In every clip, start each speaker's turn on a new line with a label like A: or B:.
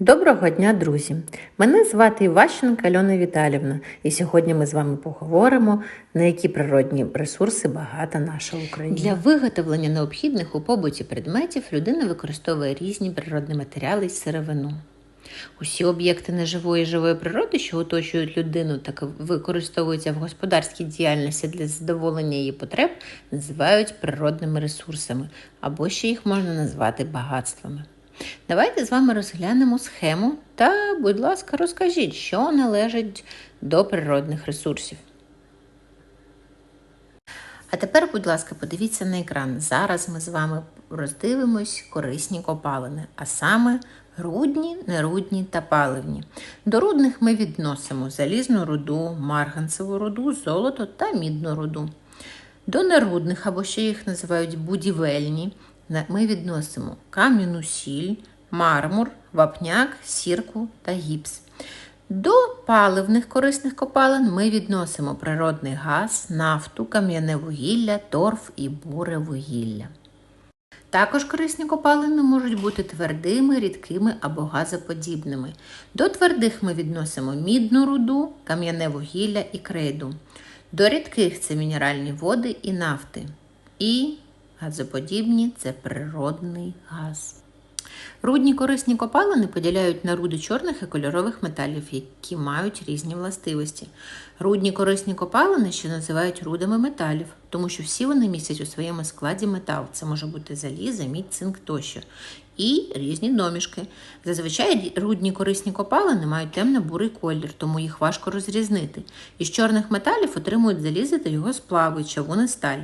A: Доброго дня, друзі! Мене звати Іващенка Альона Віталівна, і сьогодні ми з вами поговоримо, на які природні ресурси багата наша Україна.
B: Для виготовлення необхідних у побуті предметів людина використовує різні природні матеріали й сировину. Усі об'єкти неживої і живої природи, що оточують людину та використовуються в господарській діяльності для задоволення її потреб, називають природними ресурсами або ще їх можна назвати багатствами. Давайте з вами розглянемо схему та, будь ласка, розкажіть, що належить до природних ресурсів. А тепер, будь ласка, подивіться на екран. Зараз ми з вами роздивимось корисні копалини, а саме рудні, нерудні та паливні. До рудних ми відносимо залізну руду, марганцеву руду, золото та мідну руду. До нерудних, або ще їх називають будівельні, ми відносимо кам'яну сіль, мармур, вапняк, сірку та гіпс. До паливних корисних копалин ми відносимо природний газ, нафту, кам'яне вугілля, торф і буре вугілля. Також корисні копалини можуть бути твердими, рідкими або газоподібними. До твердих ми відносимо мідну руду, кам'яне вугілля і крейду. До рідких це мінеральні води і нафти. І газоподібні це природний газ. Рудні корисні копалини поділяють на руди чорних і кольорових металів, які мають різні властивості. Рудні корисні копалини ще називають рудами металів, тому що всі вони містять у своєму складі метал. Це може бути заліза, мідь, цинк тощо. І різні домішки. Зазвичай рудні корисні копалини мають темно-бурий колір, тому їх важко розрізнити. Із чорних металів отримують залізо та його сплави, чавуни сталь.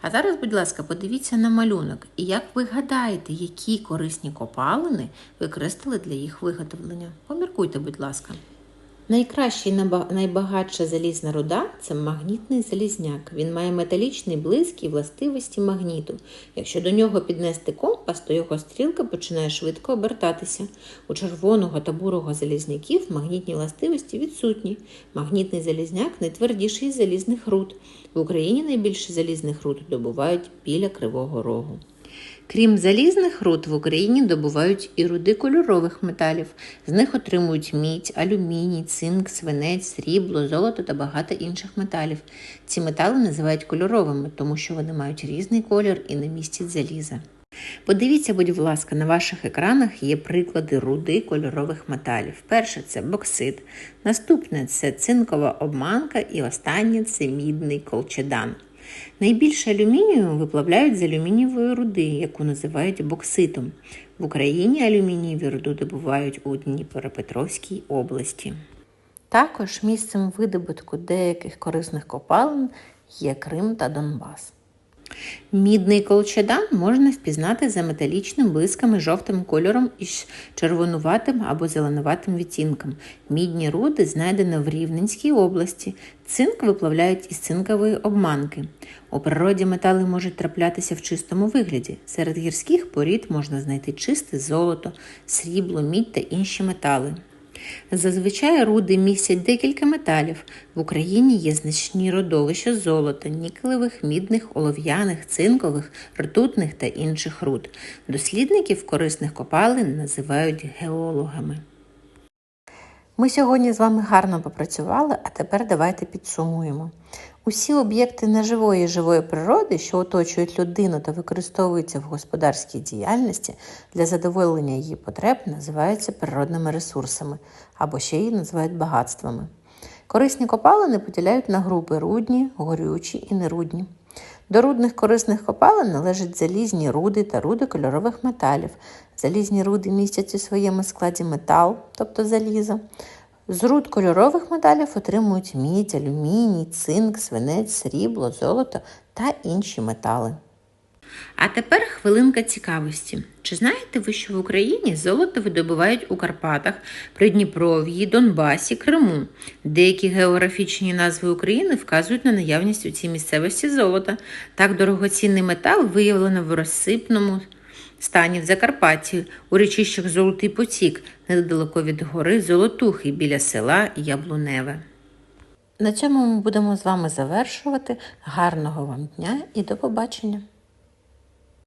B: А зараз, будь ласка, подивіться на малюнок. І як ви гадаєте, які корисні копалини використали для їх виготовлення? Поміркуйте, будь ласка. Найкраща і найбагатша залізна руда це магнітний залізняк. Він має металічний блиск і властивості магніту. Якщо до нього піднести компас, то його стрілка починає швидко обертатися. У червоного та бурого залізняків магнітні властивості відсутні. Магнітний залізняк найтвердіший з залізних руд. В Україні найбільше залізних руд добувають біля Кривого Рогу. Крім залізних руд, в Україні добувають і руди кольорових металів. З них отримують мідь, алюміній, цинк, свинець, срібло, золото та багато інших металів. Ці метали називають кольоровими, тому що вони мають різний колір і не містять заліза. Подивіться, будь ласка, на ваших екранах є приклади руди кольорових металів. Перше це боксит, наступне це цинкова обманка, і останнє це мідний колчедан. Найбільше алюмінію виплавляють з алюмінієвої руди, яку називають бокситом. В Україні алюмінієві руду добувають у Дніпропетровській області. Також місцем видобутку деяких корисних копалин є Крим та Донбас. Мідний колчедан можна впізнати за металічним блиском і жовтим кольором із червонуватим або зеленуватим відтінком. Мідні руди знайдено в Рівненській області. Цинк виплавляють із цинкової обманки. У природі метали можуть траплятися в чистому вигляді. Серед гірських порід можна знайти чисте золото, срібло, мідь та інші метали. Зазвичай руди містять декілька металів. В Україні є значні родовища золота, нікелевих, мідних, олов'яних, цинкових, ртутних та інших руд. Дослідників корисних копалин називають геологами. Ми сьогодні з вами гарно попрацювали, а тепер давайте підсумуємо. Усі об'єкти неживої і живої природи, що оточують людину та використовуються в господарській діяльності для задоволення її потреб, називаються природними ресурсами або ще її називають багатствами. Корисні копалини поділяють на групи рудні, горючі і нерудні. До рудних корисних копалин належать залізні руди та руди кольорових металів. Залізні руди містять у своєму складі метал, тобто залізо. З руд кольорових металів отримують мідь, алюміній, цинк, свинець, срібло, золото та інші метали. А тепер хвилинка цікавості. Чи знаєте ви, що в Україні золото видобувають у Карпатах, Придніпров'ї, Донбасі, Криму? Деякі географічні назви України вказують на наявність у цій місцевості золота. Так дорогоцінний метал виявлено в розсипному стані в Закарпатті, у речищах Золотий Потік, недалеко від гори Золотухи біля села Яблуневе. На цьому ми будемо з вами завершувати. Гарного вам дня і до побачення!